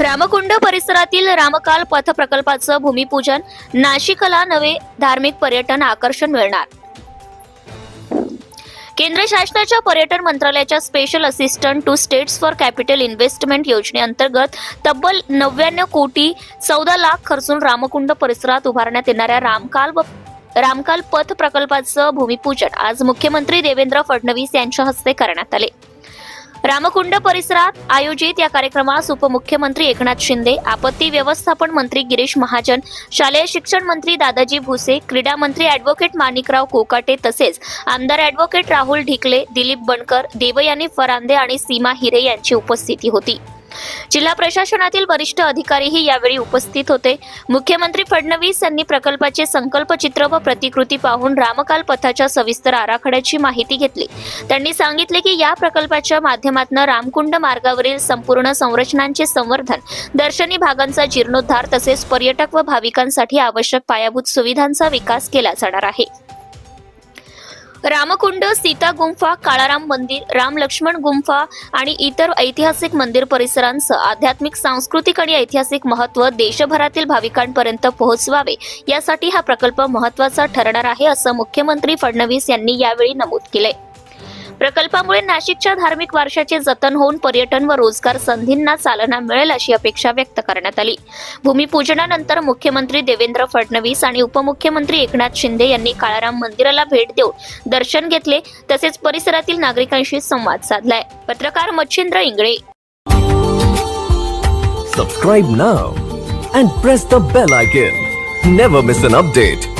रामकुंड परिसरातील रामकाल पथ प्रकल्पाचं भूमिपूजन नाशिकला नवे धार्मिक पर्यटन आकर्षण मिळणार. केंद्र शासनाच्या पर्यटन मंत्रालयाच्या special assistant to states for capital investment योजनेअंतर्गत तब्बल नव्याण्णव कोटी चौदा लाख खर्चून रामकुंड परिसरात उभारण्यात येणाऱ्या रामकाल व रामकाल पथ प्रकल्पाचं भूमिपूजन आज मुख्यमंत्री देवेंद्र फडणवीस यांच्या हस्ते करण्यात आले. रामकुंड परिसरात आयोजित या कार्यक्रमास उपमुख्यमंत्री एकनाथ शिंदे आपत्ती व्यवस्थापन मंत्री गिरीश महाजन शालेय शिक्षण मंत्री दादाजी भुसे क्रीडा मंत्री अॅडव्होकेट माणिकराव कोकाटे तसेच आमदार अॅडव्होकेट राहुल ढिकले दिलीप बनकर देवयानी फरांदे आणि सीमा हिरे यांची उपस्थिती होती. जिल्हा प्रशासनातील वरिष्ठ अधिकारीही यावेळी उपस्थित होते. मुख्यमंत्री फडणवीस यांनी प्रकल्पाचे संकल्पचित्र व प्रतिकृती पाहून रामकाल पथाच्या सविस्तर आराखड्याची माहिती घेतली. त्यांनी सांगितले की या प्रकल्पाच्या माध्यमातून रामकुंड मार्गावरील संपूर्ण संरचनांचे संवर्धन दर्शनी भागांचा जीर्णोद्धार तसेच पर्यटक व भाविकांसाठी आवश्यक पायाभूत सुविधांचा विकास केला जाणार आहे. रामकुंड सीता गुंफा काळाराम मंदिर राम लक्ष्मण गुंफा आणि इतर ऐतिहासिक मंदिर परिसरांचं आध्यात्मिक सांस्कृतिक आणि ऐतिहासिक महत्त्व देशभरातील भाविकांपर्यंत पोहोचवावे. यासाठी हा प्रकल्प महत्त्वाचा ठरणार आहे असं मुख्यमंत्री फडणवीस यांनी यावेळी नमूद केलंय. प्रकल्पामुळे नाशिकच्या धार्मिक वारशाचे जतन होऊन पर्यटन व रोजगार संधींना चालना मिळेल अशी अपेक्षा व्यक्त करण्यात आली. भूमिपूजनानंतर मुख्यमंत्री देवेंद्र फडणवीस आणि उपमुख्यमंत्री एकनाथ शिंदे यांनी काळाराम मंदिराला भेट देऊन दर्शन घेतले तसेच परिसरातील नागरिकांशी संवाद साधलाय. पत्रकार Machhindra Ingle. Subscribe now and press the bell icon never miss an update